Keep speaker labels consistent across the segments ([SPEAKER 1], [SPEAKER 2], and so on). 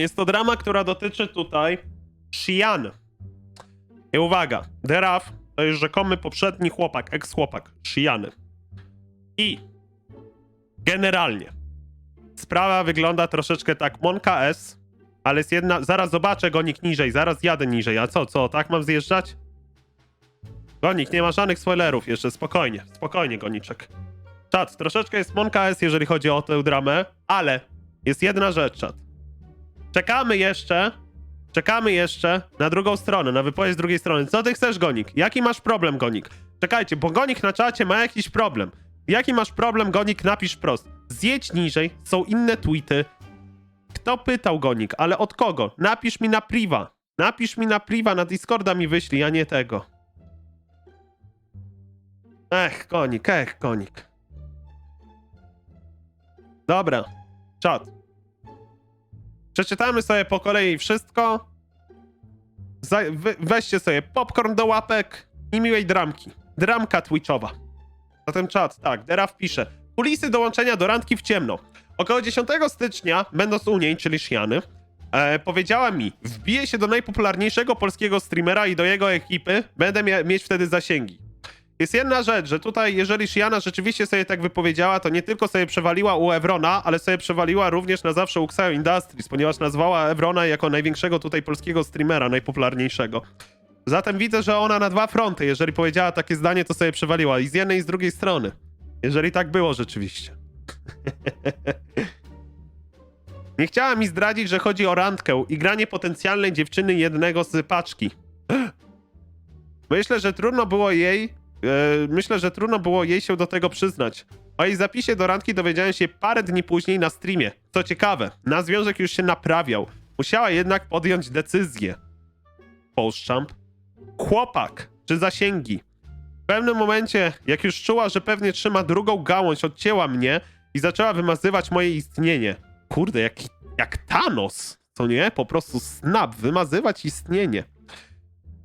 [SPEAKER 1] Jest to drama, która dotyczy tutaj Shian. I uwaga, Deraf to jest rzekomy poprzedni chłopak, eks-chłopak Shiany. I generalnie sprawa wygląda troszeczkę tak. Monka S, ale jest jedna. Zaraz zobaczę gonik niżej, zaraz jadę niżej. A co, co, tak mam zjeżdżać? Gonik, nie ma żadnych spoilerów jeszcze, spokojnie, spokojnie, goniczek. Czat, troszeczkę jest Monka S, jeżeli chodzi o tę dramę, ale jest jedna rzecz, czat. Czekamy jeszcze, czekamy jeszcze na drugą stronę, na wypowiedź z drugiej strony. Co ty chcesz, Gonik? Jaki masz problem, Gonik? Czekajcie, bo Gonik na czacie ma jakiś problem. Jaki masz problem, Gonik? Napisz prost. Zjedź niżej, są inne tweety. Kto pytał, Gonik? Ale od kogo? Napisz mi na priwa. Napisz mi na priwa, na Discorda mi wyślij, a nie tego. Ech, Gonik, ech, Gonik. Dobra, czat. Przeczytamy sobie po kolei wszystko. We, weźcie sobie popcorn do łapek i miłej dramki. Dramka twitchowa. Zatem czat, tak, Deraf pisze. Kulisy dołączenia do randki w ciemno. Około 10 stycznia, będąc u niej, czyli Shiany, e, powiedziała mi, wbiję się do najpopularniejszego polskiego streamera i do jego ekipy, będę mieć wtedy zasięgi. Jest jedna rzecz, że tutaj, jeżeli Shiana rzeczywiście sobie tak wypowiedziała, to nie tylko sobie przewaliła u Evrona, ale sobie przewaliła również na zawsze u Xayo Industries, ponieważ nazwała Evrona jako największego tutaj polskiego streamera, najpopularniejszego. Zatem widzę, że ona na dwa fronty, jeżeli powiedziała takie zdanie, to sobie przewaliła i z jednej i z drugiej strony. Jeżeli tak było rzeczywiście. nie chciała mi zdradzić, że chodzi o randkę i granie potencjalnej dziewczyny jednego z paczki. Myślę, że trudno było jej. E, myślę, że trudno było jej się do tego przyznać. O jej zapisie do randki dowiedziałem się parę dni później na streamie. Co ciekawe, na związek już się naprawiał. Musiała jednak podjąć decyzję. Postchamp. Chłopak czy zasięgi. W pewnym momencie, jak już czuła, że pewnie trzyma drugą gałąź, odcięła mnie i zaczęła wymazywać moje istnienie. Kurde, jak, jak Thanos, co nie? Po prostu snap, wymazywać istnienie.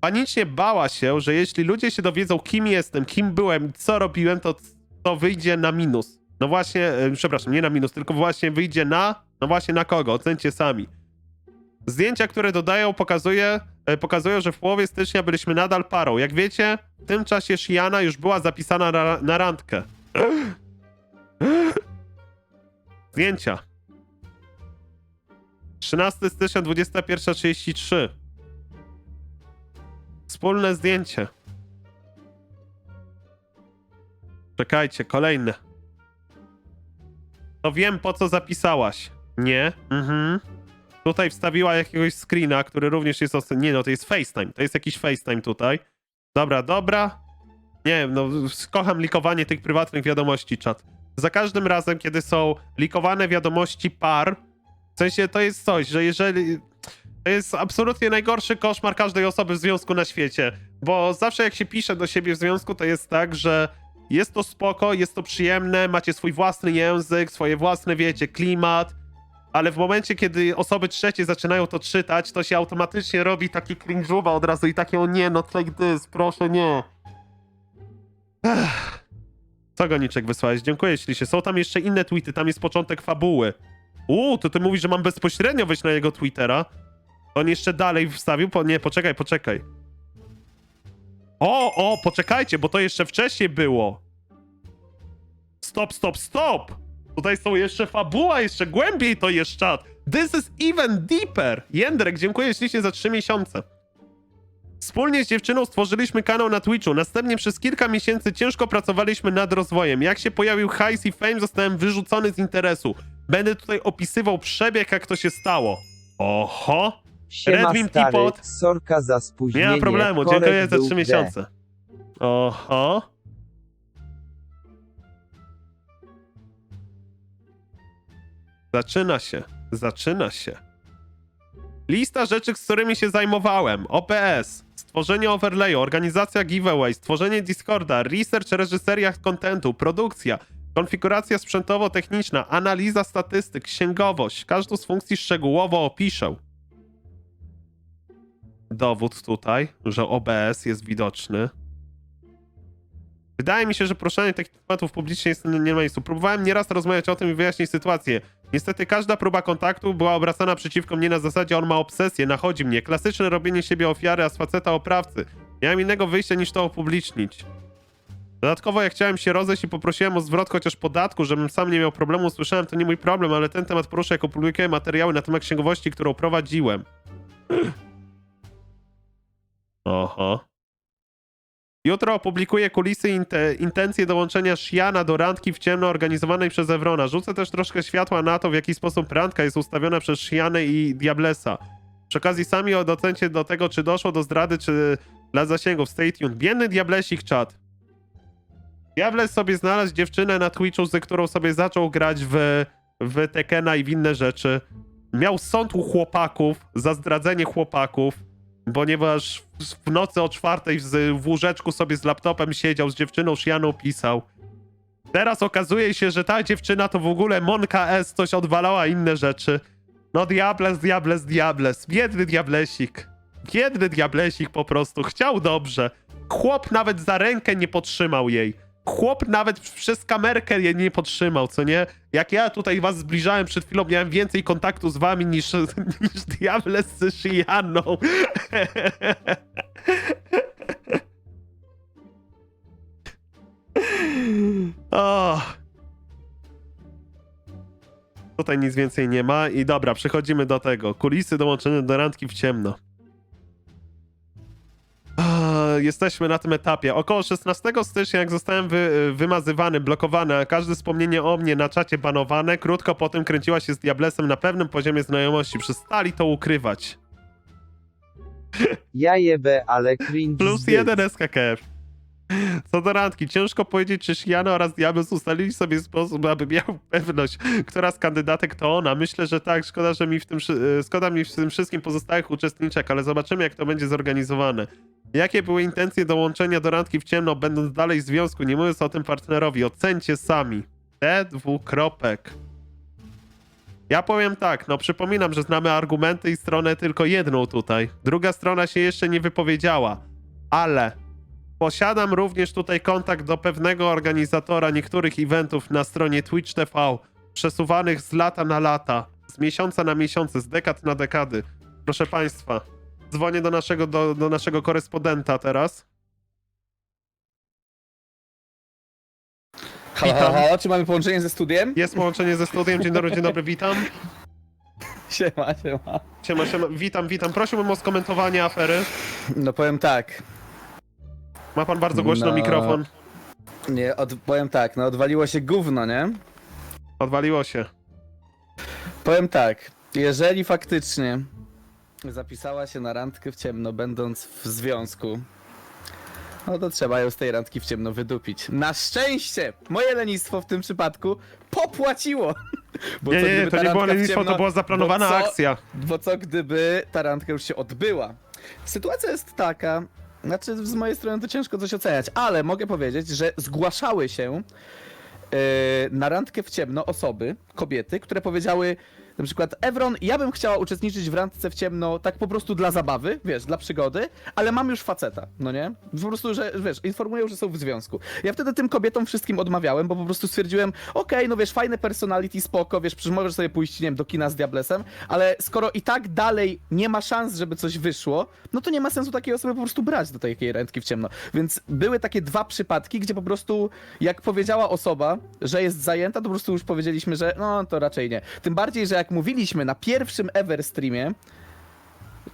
[SPEAKER 1] Panicznie bała się, że jeśli ludzie się dowiedzą, kim jestem, kim byłem, co robiłem, to, to wyjdzie na minus. No właśnie, e, przepraszam, nie na minus, tylko właśnie wyjdzie na. No właśnie na kogo? Ocencie sami. Zdjęcia, które dodają, pokazuje, e, pokazują, że w połowie stycznia byliśmy nadal parą. Jak wiecie, w tym czasie Shiana już była zapisana na, na randkę. Zdjęcia. 13 stycznia 21.33. Wspólne zdjęcie. Czekajcie, kolejne. To wiem, po co zapisałaś. Nie? Mhm. Tutaj wstawiła jakiegoś screena, który również jest... os- Nie no, to jest FaceTime. To jest jakiś FaceTime tutaj. Dobra, dobra. Nie wiem, no kocham likowanie tych prywatnych wiadomości, czat. Za każdym razem, kiedy są likowane wiadomości par, w sensie to jest coś, że jeżeli... To jest absolutnie najgorszy koszmar każdej osoby w związku na świecie, bo zawsze jak się pisze do siebie w związku, to jest tak, że jest to spoko, jest to przyjemne, macie swój własny język, swoje własne, wiecie, klimat, ale w momencie, kiedy osoby trzecie zaczynają to czytać, to się automatycznie robi taki cringe'uwa od razu i takie, o nie, no take this, proszę, nie. Ech. Co Goniczek wysłałeś? Dziękuję ślicznie. Są tam jeszcze inne tweety, tam jest początek fabuły. Uuu, to ty mówisz, że mam bezpośrednio wejść na jego Twittera? On jeszcze dalej wstawił? Po, nie, poczekaj, poczekaj. O, o, poczekajcie, bo to jeszcze wcześniej było. Stop, stop, stop! Tutaj są jeszcze fabuła, jeszcze głębiej to jest czat. This is even deeper. Jędrek, dziękuję ślicznie za trzy miesiące. Wspólnie z dziewczyną stworzyliśmy kanał na Twitchu. Następnie przez kilka miesięcy ciężko pracowaliśmy nad rozwojem. Jak się pojawił hajs i fame, zostałem wyrzucony z interesu. Będę tutaj opisywał przebieg, jak to się stało. Oho!
[SPEAKER 2] Siema
[SPEAKER 1] Redmin
[SPEAKER 2] stary,
[SPEAKER 1] Teapot.
[SPEAKER 2] sorka za spóźnienie.
[SPEAKER 1] Nie ma problemu,
[SPEAKER 2] korek
[SPEAKER 1] dziękuję za
[SPEAKER 2] był
[SPEAKER 1] trzy
[SPEAKER 2] D.
[SPEAKER 1] miesiące. Oho. Zaczyna się, zaczyna się. Lista rzeczy, z którymi się zajmowałem. OPS, stworzenie overlayu, organizacja giveaway, stworzenie Discorda, research, reżyseria kontentu, produkcja, konfiguracja sprzętowo-techniczna, analiza statystyk, księgowość. Każdą z funkcji szczegółowo opiszę. Dowód tutaj, że OBS jest widoczny. Wydaje mi się, że proszenie takich tematów publicznie jest nie nie ma miejscu. Próbowałem nieraz rozmawiać o tym i wyjaśnić sytuację. Niestety każda próba kontaktu była obracana przeciwko mnie na zasadzie on ma obsesję, nachodzi mnie. Klasyczne robienie siebie ofiary, a z faceta oprawcy. Miałem innego wyjścia niż to upublicznić. Dodatkowo jak chciałem się rozejść i poprosiłem o zwrot chociaż podatku, żebym sam nie miał problemu, usłyszałem, to nie mój problem, ale ten temat poruszę, jak opublikuję materiały na temat księgowości, którą prowadziłem. Oho. Jutro opublikuję kulisy i inte, intencje dołączenia Shiana do randki w ciemno organizowanej przez Evrona. Rzucę też troszkę światła na to, w jaki sposób randka jest ustawiona przez Shianę i Diablesa. Przy okazji sami docencie do tego, czy doszło do zdrady, czy dla zasięgów. Stay tuned. Biedny Diablesik czat. Diables sobie znalazł dziewczynę na Twitchu, ze którą sobie zaczął grać w, w Tekena i w inne rzeczy. Miał sąd u chłopaków za zdradzenie chłopaków, ponieważ w- nocy o czwartej w łóżeczku sobie z laptopem siedział, z dziewczyną Shianą pisał. Teraz okazuje się, że ta dziewczyna to w ogóle Monka S coś odwalała inne rzeczy. No diables, diables, diables. Biedny diablesik. Biedny diablesik po prostu. Chciał dobrze. Chłop nawet za rękę nie podtrzymał jej. Chłop nawet przez kamerkę jej nie podtrzymał, co nie? Jak ja tutaj was zbliżałem przed chwilą, miałem więcej kontaktu z wami niż, niż Diables z Shianą. O. Tutaj nic więcej nie ma i dobra, przechodzimy do tego. Kulisy dołączone do randki w ciemno. Jesteśmy na tym etapie. Około 16 stycznia, jak zostałem wy, wymazywany, blokowany, a każde wspomnienie o mnie na czacie banowane, krótko potem kręciła się z Diablesem na pewnym poziomie znajomości. Przestali to ukrywać.
[SPEAKER 2] Ja jebę, ale cringe
[SPEAKER 1] Plus
[SPEAKER 2] zbyt.
[SPEAKER 1] jeden SKKF. Co do randki, ciężko powiedzieć, czy Shiana oraz Diables ustalili sobie sposób, aby miał pewność, która z kandydatek to ona. Myślę, że tak. Szkoda, że mi w tym, e, szkoda mi w tym wszystkim pozostałych uczestniczek, ale zobaczymy, jak to będzie zorganizowane. Jakie były intencje dołączenia do randki w ciemno, będąc dalej w związku, nie mówiąc o tym partnerowi? Ocencie sami. T dwukropek. Ja powiem tak, no przypominam, że znamy argumenty i stronę tylko jedną tutaj. Druga strona się jeszcze nie wypowiedziała, ale posiadam również tutaj kontakt do pewnego organizatora niektórych eventów na stronie Twitch TV, przesuwanych z lata na lata, z miesiąca na miesiące, z dekad na dekady. Proszę państwa, dzwonię do naszego, do, do naszego korespondenta teraz.
[SPEAKER 3] Halo, halo, halo, czy mamy połączenie ze studiem?
[SPEAKER 1] Jest połączenie ze studiem. Dzień dobry, dzień dobry, witam.
[SPEAKER 3] Siema, siema.
[SPEAKER 1] Siema, siema, witam, witam. Prosiłbym o skomentowanie afery.
[SPEAKER 3] No powiem tak,
[SPEAKER 1] Ma pan bardzo głośno
[SPEAKER 3] No.
[SPEAKER 1] mikrofon.
[SPEAKER 3] nie, od, powiem tak, no odwaliło się gówno, nie?
[SPEAKER 1] Odwaliło się.
[SPEAKER 3] Powiem tak, jeżeli faktycznie zapisała się na randkę w ciemno, będąc w związku, no to trzeba ją z tej randki w ciemno wydupić. Na szczęście moje lenistwo w tym przypadku popłaciło. Bo
[SPEAKER 1] Nie,
[SPEAKER 3] co
[SPEAKER 1] nie,
[SPEAKER 3] gdyby
[SPEAKER 1] to
[SPEAKER 3] ta
[SPEAKER 1] nie było
[SPEAKER 3] randka w
[SPEAKER 1] lenistwo,
[SPEAKER 3] ciemno-
[SPEAKER 1] to była zaplanowana
[SPEAKER 3] bo co-
[SPEAKER 1] akcja.
[SPEAKER 3] Bo co gdyby ta randka już się odbyła? Sytuacja jest taka, znaczy z mojej strony to ciężko coś oceniać, ale mogę powiedzieć, że zgłaszały się yy, na randkę w ciemno osoby, kobiety, które powiedziały na przykład Evron, ja bym chciała uczestniczyć w randce w ciemno tak po prostu dla zabawy, wiesz, dla przygody, ale mam już faceta, no nie? Po prostu, że wiesz, informują, że są w związku. Ja wtedy tym kobietom wszystkim odmawiałem, bo po prostu stwierdziłem, okej, no wiesz, fajne personality, spoko, wiesz, przecież możesz sobie pójść, nie wiem, do kina z Diablesem, ale skoro i tak dalej nie ma szans, żeby coś wyszło, no to nie ma sensu takiej osoby po prostu brać do takiej randki w ciemno. Więc były takie dwa przypadki, gdzie po prostu jak powiedziała osoba, że jest zajęta, to po prostu już powiedzieliśmy, że no to raczej nie. Tym bardziej, że jak mówiliśmy na pierwszym ever streamie,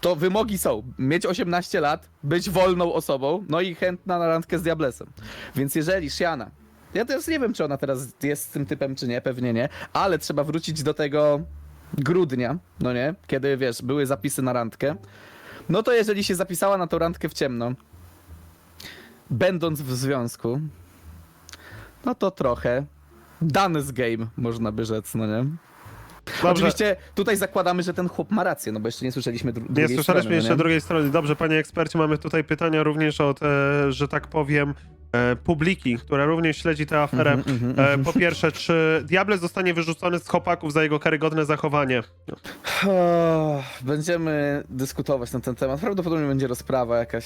[SPEAKER 3] to wymogi są mieć 18 lat, być wolną osobą, no i chętna na randkę z Diablesem. Więc jeżeli Shiana, ja teraz nie wiem, czy ona teraz jest tym typem, czy nie, pewnie nie, ale trzeba wrócić do tego grudnia, no nie, kiedy wiesz, były zapisy na randkę, no to jeżeli się zapisała na tą randkę w ciemno, będąc w związku, no to trochę dany z game, można by rzec, no nie? Oczywiście tutaj zakładamy, że ten chłop ma rację, no bo jeszcze nie słyszeliśmy dru-
[SPEAKER 1] Nie
[SPEAKER 3] drugiej
[SPEAKER 1] słyszeliśmy
[SPEAKER 3] strony,
[SPEAKER 1] jeszcze
[SPEAKER 3] no nie?
[SPEAKER 1] drugiej strony. Dobrze, panie ekspercie, mamy tutaj pytania również od, e, że tak powiem, e, publiki, która również śledzi tę aferę.
[SPEAKER 3] Mhm, mhm,
[SPEAKER 1] E,
[SPEAKER 3] mhm.
[SPEAKER 1] po pierwsze, czy Diable zostanie wyrzucony z chłopaków za jego karygodne zachowanie?
[SPEAKER 3] O, Będziemy dyskutować na ten temat. Prawdopodobnie będzie rozprawa jakaś.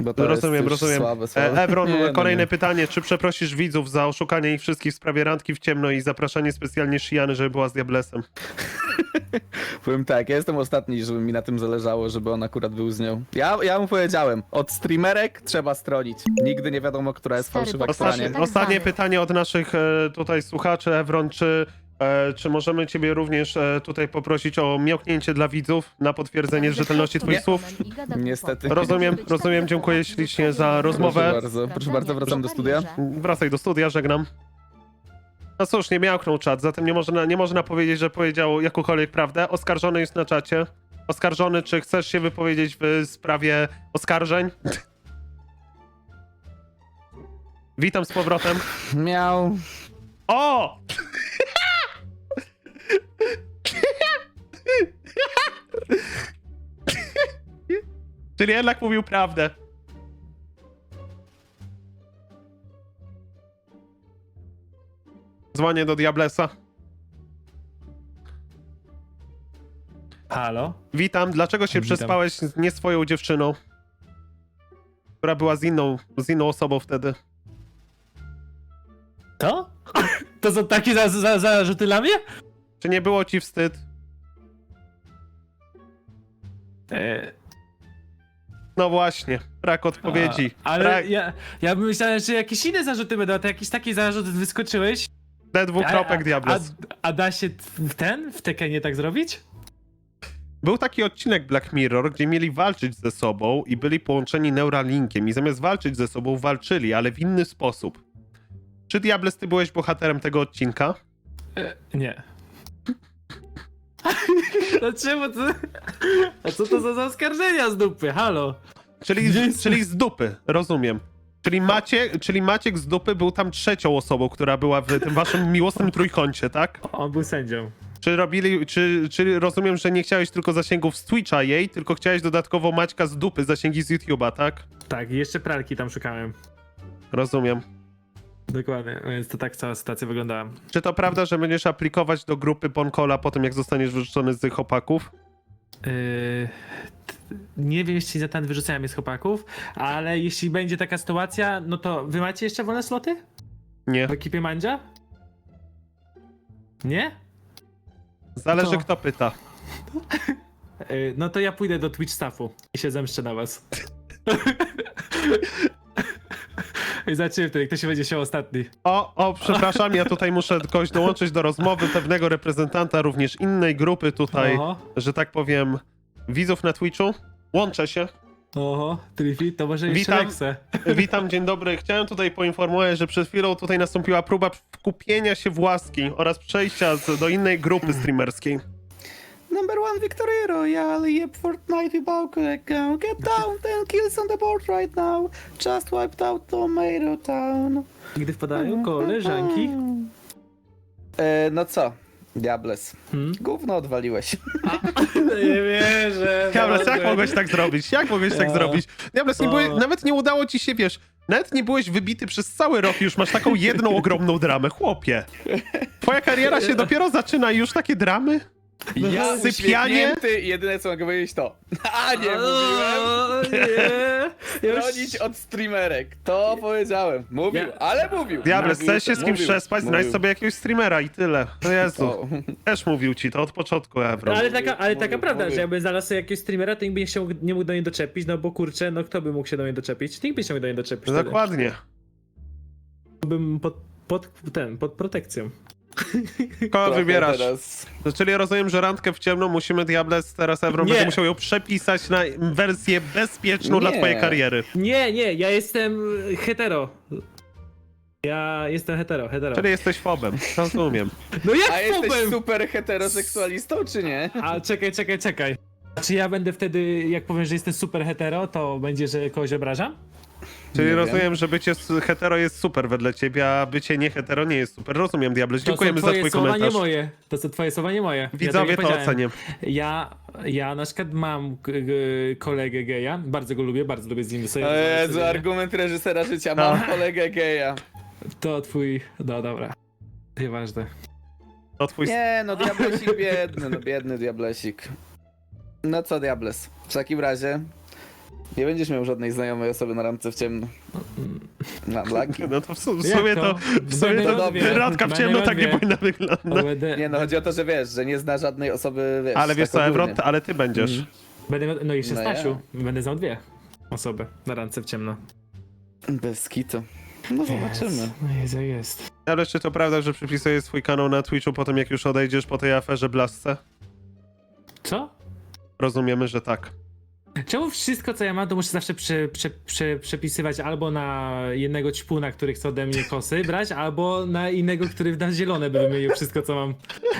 [SPEAKER 3] Bo to
[SPEAKER 1] rozumiem,
[SPEAKER 3] jest już
[SPEAKER 1] rozumiem.
[SPEAKER 3] Słabe, słabe.
[SPEAKER 1] E, Evron,
[SPEAKER 3] Nie, no
[SPEAKER 1] kolejne
[SPEAKER 3] nie.
[SPEAKER 1] pytanie. Czy przeprosisz widzów za oszukanie ich wszystkich w sprawie randki w ciemno i zapraszanie specjalnie Shiany, żeby była z Diablesem?
[SPEAKER 3] Powiem tak, ja jestem ostatni, żeby mi na tym zależało, żeby on akurat był z nią. Ja, ja mu powiedziałem, od streamerek trzeba stronić. Nigdy nie wiadomo, która jest
[SPEAKER 2] Stary,
[SPEAKER 3] fałszywa,
[SPEAKER 2] bo-
[SPEAKER 3] która
[SPEAKER 1] Ostatnie,
[SPEAKER 3] nie.
[SPEAKER 2] Tak
[SPEAKER 1] ostatnie pytanie od naszych e, tutaj słuchaczy, Evron, czy, e, czy możemy ciebie również e, tutaj poprosić o miałknięcie dla widzów na potwierdzenie rzetelności twoich
[SPEAKER 3] Nie.
[SPEAKER 1] słów?
[SPEAKER 3] Niestety.
[SPEAKER 1] Rozumiem, rozumiem, dziękuję ślicznie za rozmowę.
[SPEAKER 3] Proszę bardzo, proszę bardzo, wracam do studia.
[SPEAKER 1] Wracaj do studia, żegnam. No cóż, nie miałknął czat, zatem nie można, nie można powiedzieć, że powiedział jakąkolwiek prawdę. Oskarżony jest na czacie. Oskarżony, czy chcesz się wypowiedzieć w sprawie oskarżeń? Witam z powrotem.
[SPEAKER 3] Miał.
[SPEAKER 1] O! Czyli jednak mówił prawdę. Dzwonię do Diablesa.
[SPEAKER 4] Halo?
[SPEAKER 1] Witam, dlaczego się
[SPEAKER 4] Witam.
[SPEAKER 1] przespałeś z nie swoją dziewczyną? Która była z inną, z inną osobą wtedy.
[SPEAKER 4] To? To są takie za, za, zarzuty dla mnie?
[SPEAKER 1] Czy nie było ci wstyd?
[SPEAKER 4] E,
[SPEAKER 1] No właśnie, brak odpowiedzi.
[SPEAKER 4] a, ale
[SPEAKER 1] brak...
[SPEAKER 4] ja, ja bym myślałem, że jakieś inne zarzuty będą, a ty jakiś taki zarzut wyskoczyłeś.
[SPEAKER 1] D dwukropek
[SPEAKER 4] a,
[SPEAKER 1] Diables.
[SPEAKER 4] a, a da się w ten, w Tekenie tak zrobić?
[SPEAKER 1] Był taki odcinek Black Mirror, gdzie mieli walczyć ze sobą i byli połączeni Neuralinkiem i zamiast walczyć ze sobą walczyli, ale w inny sposób. Czy Diables, ty byłeś bohaterem tego odcinka?
[SPEAKER 4] E, nie. Dlaczego to... A co to za zaskarżenia z dupy? Halo?
[SPEAKER 1] Czyli, czyli z dupy, rozumiem. Czyli, Macie, czyli Maciek z dupy był tam trzecią osobą, która była w tym waszym miłosnym trójkącie, tak?
[SPEAKER 4] On był sędzią.
[SPEAKER 1] Czy robili, czy, czy rozumiem, że nie chciałeś tylko zasięgów z Twitcha jej, tylko chciałeś dodatkowo Maćka z dupy, zasięgi z YouTube'a, tak?
[SPEAKER 4] Tak, i jeszcze pralki tam szukałem.
[SPEAKER 1] Rozumiem.
[SPEAKER 4] Dokładnie, więc to tak cała sytuacja wyglądała.
[SPEAKER 1] Czy to prawda, że będziesz aplikować do grupy Bonkola po tym, jak zostaniesz wyrzucony z tych chłopaków?
[SPEAKER 4] Yy, nie wiem, jeśli za ten wyrzucają z chłopaków, ale jeśli będzie taka sytuacja, no to wy macie jeszcze wolne sloty
[SPEAKER 1] Nie.
[SPEAKER 4] w ekipie Mandzia? Nie?
[SPEAKER 1] Zależy,
[SPEAKER 4] To-
[SPEAKER 1] kto pyta.
[SPEAKER 4] Yy, no to ja pójdę do Twitch staffu i się zemszczę na was. I zobaczymy wtedy, kto się będzie się ostatni.
[SPEAKER 1] O, o, przepraszam, ja tutaj muszę kogoś dołączyć do rozmowy, pewnego reprezentanta również innej grupy tutaj,
[SPEAKER 4] Oho,
[SPEAKER 1] że tak powiem, widzów na Twitchu. Łączę się.
[SPEAKER 4] oho, Trifi, to może jeszcze
[SPEAKER 1] Witam. Witam, dzień dobry. Chciałem tutaj poinformować, że przed chwilą tutaj nastąpiła próba wkupienia się w łaski oraz przejścia z, do innej grupy streamerskiej.
[SPEAKER 3] Number one victory royale, yep, Fortnite account. Get down, ten kills on the board right now. Just wiped out Tomato Town.
[SPEAKER 4] Gdy wpadają koleżanki.
[SPEAKER 3] E, no co? Diables.
[SPEAKER 4] Hmm?
[SPEAKER 3] Gówno odwaliłeś.
[SPEAKER 4] Nie wierzę.
[SPEAKER 1] Diables, jak mogłeś tak zrobić? Jak mogłeś tak zrobić? Diables, nie byłeś, nawet nie udało ci się, wiesz, nawet nie byłeś wybity przez cały rok i już masz taką jedną ogromną dramę, chłopie. Twoja kariera się dopiero zaczyna i już takie dramy?
[SPEAKER 3] Ja
[SPEAKER 1] Sypianie?
[SPEAKER 3] jedyne co mogę powiedzieć to A nie mówiłem!
[SPEAKER 4] O, nie. Ja
[SPEAKER 3] Bronić
[SPEAKER 4] już...
[SPEAKER 3] od streamerek. To powiedziałem. Mówił,
[SPEAKER 4] Ja-
[SPEAKER 3] ale mówił.
[SPEAKER 1] Diables,
[SPEAKER 3] Mówił,
[SPEAKER 1] chcesz się z kimś
[SPEAKER 3] mówił,
[SPEAKER 1] przespać, znajdź
[SPEAKER 3] mówił.
[SPEAKER 1] sobie jakiegoś streamera i tyle. No Jezu, też mówił ci to od początku, Evron.
[SPEAKER 4] Ale taka, ale taka prawda, że jakbym znalazł sobie jakiegoś streamera, to nikt by nie, się, nie mógł do niej doczepić, no bo kurczę, no kto by mógł się do niej doczepić? Nikt by się mógł do niej doczepić. wtedy.
[SPEAKER 1] Dokładnie.
[SPEAKER 4] Bym pod, pod, ten, pod protekcją.
[SPEAKER 1] Kogo
[SPEAKER 3] trochę
[SPEAKER 1] wybierasz?
[SPEAKER 3] Teraz.
[SPEAKER 1] Czyli rozumiem, że randkę w ciemno musimy Diables teraz Evron
[SPEAKER 4] Nie.
[SPEAKER 1] będzie musiał ją przepisać na wersję bezpieczną dla
[SPEAKER 3] Nie.
[SPEAKER 1] twojej kariery.
[SPEAKER 4] Nie, nie, ja jestem hetero. Ja jestem hetero, hetero.
[SPEAKER 1] Czyli jesteś fobem, rozumiem.
[SPEAKER 4] No jak
[SPEAKER 3] A jesteś
[SPEAKER 4] fobem?
[SPEAKER 3] super heteroseksualistą, czy nie?
[SPEAKER 4] A czekaj, czekaj, czekaj. A czy ja będę wtedy, jak powiem, że jestem super hetero, to będzie, że kogoś obrażam?
[SPEAKER 1] Czyli
[SPEAKER 3] Nie
[SPEAKER 1] rozumiem,
[SPEAKER 3] wiem.
[SPEAKER 1] że bycie s- hetero jest super wedle ciebie, a bycie nie hetero nie jest super. Rozumiem, Diables.
[SPEAKER 4] To
[SPEAKER 1] Dziękujemy
[SPEAKER 4] są
[SPEAKER 1] za
[SPEAKER 4] twoje
[SPEAKER 1] twój
[SPEAKER 4] słowa,
[SPEAKER 1] komentarz.
[SPEAKER 4] nie moje. To są twoje słowa, nie moje. Ja tego
[SPEAKER 1] Widzowie
[SPEAKER 4] nie
[SPEAKER 1] to
[SPEAKER 4] powiedziałem.
[SPEAKER 1] ocenię.
[SPEAKER 4] Ja, ja na przykład mam k- kolegę geja, bardzo go lubię, bardzo lubię z nim sobie
[SPEAKER 3] O Jezu,
[SPEAKER 4] rozmawiać.
[SPEAKER 3] argument reżysera życia. Mam kolegę geja.
[SPEAKER 4] To twój, no dobra. Nieważne.
[SPEAKER 1] To twój...
[SPEAKER 3] Nie, no diablesik biedny, no biedny diablesik. No co diables? W takim razie nie będziesz miał żadnej znajomej osoby na randce w ciemno. Na laki.
[SPEAKER 1] No to w, su- w
[SPEAKER 4] Jak
[SPEAKER 1] sumie
[SPEAKER 4] to?
[SPEAKER 1] to... W sumie
[SPEAKER 4] Będę
[SPEAKER 1] to radka w
[SPEAKER 4] Będę
[SPEAKER 1] ciemno tak nie powinna wyglądać.
[SPEAKER 4] Będę,
[SPEAKER 3] Nie no, chodzi o to, że wiesz, że nie zna żadnej osoby, wiesz,
[SPEAKER 1] Ale wiesz
[SPEAKER 3] tak
[SPEAKER 1] co,
[SPEAKER 3] ogólnie.
[SPEAKER 1] Ewrot, ale ty będziesz.
[SPEAKER 4] Mm. będę miał- no i jeszcze
[SPEAKER 3] No
[SPEAKER 4] Stasiu. Będę znał dwie osoby na randce w ciemno.
[SPEAKER 3] Bez kitu. No zobaczymy.
[SPEAKER 4] No jest, jak jest.
[SPEAKER 1] Ale czy to prawda, że przypisujesz swój kanał na Twitchu po tym, jak już odejdziesz po tej aferze Blasce?
[SPEAKER 4] Co?
[SPEAKER 1] Rozumiemy, że tak.
[SPEAKER 4] Czemu wszystko, co ja mam, to muszę zawsze prze, prze, prze, przepisywać albo na jednego ćpuna, który chce ode mnie kosy brać, albo na innego, który na zielone by wymienił wszystko, co mam.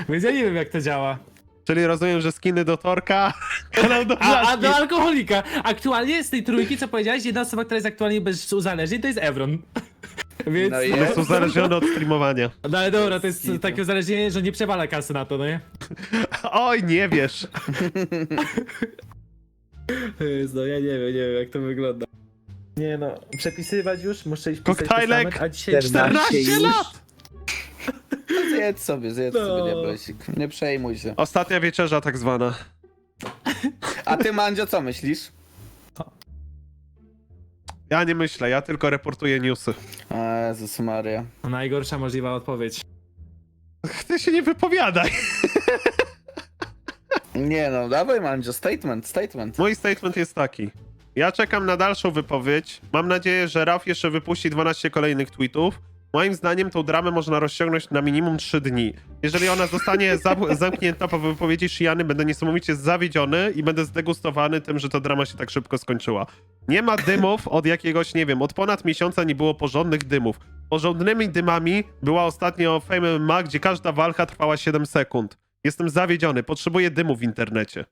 [SPEAKER 4] Więc ja nie wiem, jak to działa.
[SPEAKER 1] Czyli rozumiem, że skiny do Torka, kanał do
[SPEAKER 4] A, a
[SPEAKER 1] Blaszki.
[SPEAKER 4] do alkoholika. Aktualnie z tej trójki, co powiedziałeś, jedna osoba, która jest aktualnie bez uzależnień, to jest Evron. Więc...
[SPEAKER 3] No i
[SPEAKER 1] On jest uzależniony od streamowania.
[SPEAKER 4] No ale dobra, to jest takie uzależnienie, że nie przewala kasy na to, no nie?
[SPEAKER 1] Oj, nie wiesz.
[SPEAKER 4] No ja nie wiem, nie wiem jak to wygląda. Nie no, przepisywać już, muszę iść pisać
[SPEAKER 1] Koktajlek.
[SPEAKER 4] testament, a dzisiaj
[SPEAKER 1] 14
[SPEAKER 3] już?
[SPEAKER 1] lat!
[SPEAKER 3] Zjedz sobie, zjedz
[SPEAKER 4] No.
[SPEAKER 3] sobie diablesik. Nie przejmuj się.
[SPEAKER 1] Ostatnia wieczerza tak zwana.
[SPEAKER 3] A ty, Mandzio, co myślisz?
[SPEAKER 1] Ja nie myślę, ja tylko reportuję newsy.
[SPEAKER 3] Jezus Maria.
[SPEAKER 4] Najgorsza możliwa odpowiedź.
[SPEAKER 1] Ty się nie wypowiadaj.
[SPEAKER 3] Nie no, dawaj Mandzio, statement, statement.
[SPEAKER 1] Mój statement jest taki. Ja czekam na dalszą wypowiedź. Mam nadzieję, że Raf jeszcze wypuści 12 kolejnych tweetów. Moim zdaniem tą dramę można rozciągnąć na minimum 3 dni. Jeżeli ona zostanie za zamknięta po wypowiedzi Shiany, będę niesamowicie zawiedziony i będę zdegustowany tym, że ta drama się tak szybko skończyła. Nie ma dymów od jakiegoś, nie wiem, od ponad miesiąca nie było porządnych dymów. Porządnymi dymami była ostatnio Fame MMA, gdzie każda walka trwała 7 sekund. Jestem zawiedziony, potrzebuję dymu w internecie.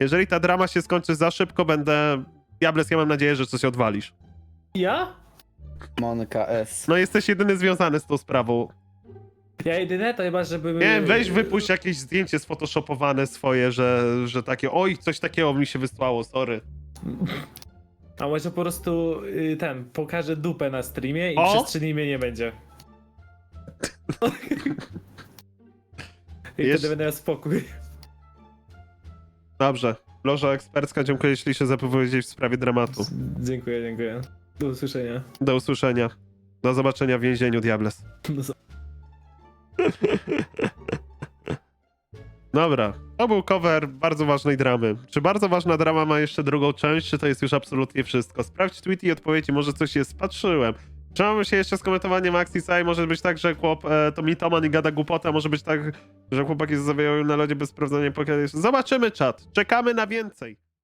[SPEAKER 1] Jeżeli ta drama się skończy za szybko, będę... Diables, ja mam nadzieję, że coś odwalisz.
[SPEAKER 4] Ja?
[SPEAKER 3] Monika S.
[SPEAKER 1] No jesteś jedyny związany z tą sprawą.
[SPEAKER 4] Ja jedyne to chyba, żeby...
[SPEAKER 1] Nie wiem, weź wypuść jakieś zdjęcie sfotoshopowane swoje, że, że takie, oj, coś takiego mi się wysłało, sorry.
[SPEAKER 4] A może po prostu y, ten, pokażę dupę na streamie i
[SPEAKER 1] O!
[SPEAKER 4] dni mnie nie będzie. I
[SPEAKER 1] Jeszcze-
[SPEAKER 4] wtedy będę miał spokój.
[SPEAKER 1] Dobrze. Loża ekspercka, dziękuję ślicznie za wypowiedź w sprawie dramatu.
[SPEAKER 4] Dziękuję, dziękuję. Do usłyszenia.
[SPEAKER 1] Do usłyszenia. Do zobaczenia w więzieniu, Diables.
[SPEAKER 4] No,
[SPEAKER 1] Dobra, to był cover bardzo ważnej dramy. Czy bardzo ważna drama ma jeszcze drugą część, czy to jest już absolutnie wszystko? Sprawdź tweety i odpowiedzi, może coś jest, patrzyłem. Trzymamy się jeszcze z komentowaniem akcji może być tak, że chłop e, to mitoman i gada głupota, może być tak, że chłopaki zawijają na lodzie bez sprawdzenia pokazu. Zobaczymy czat, czekamy na więcej.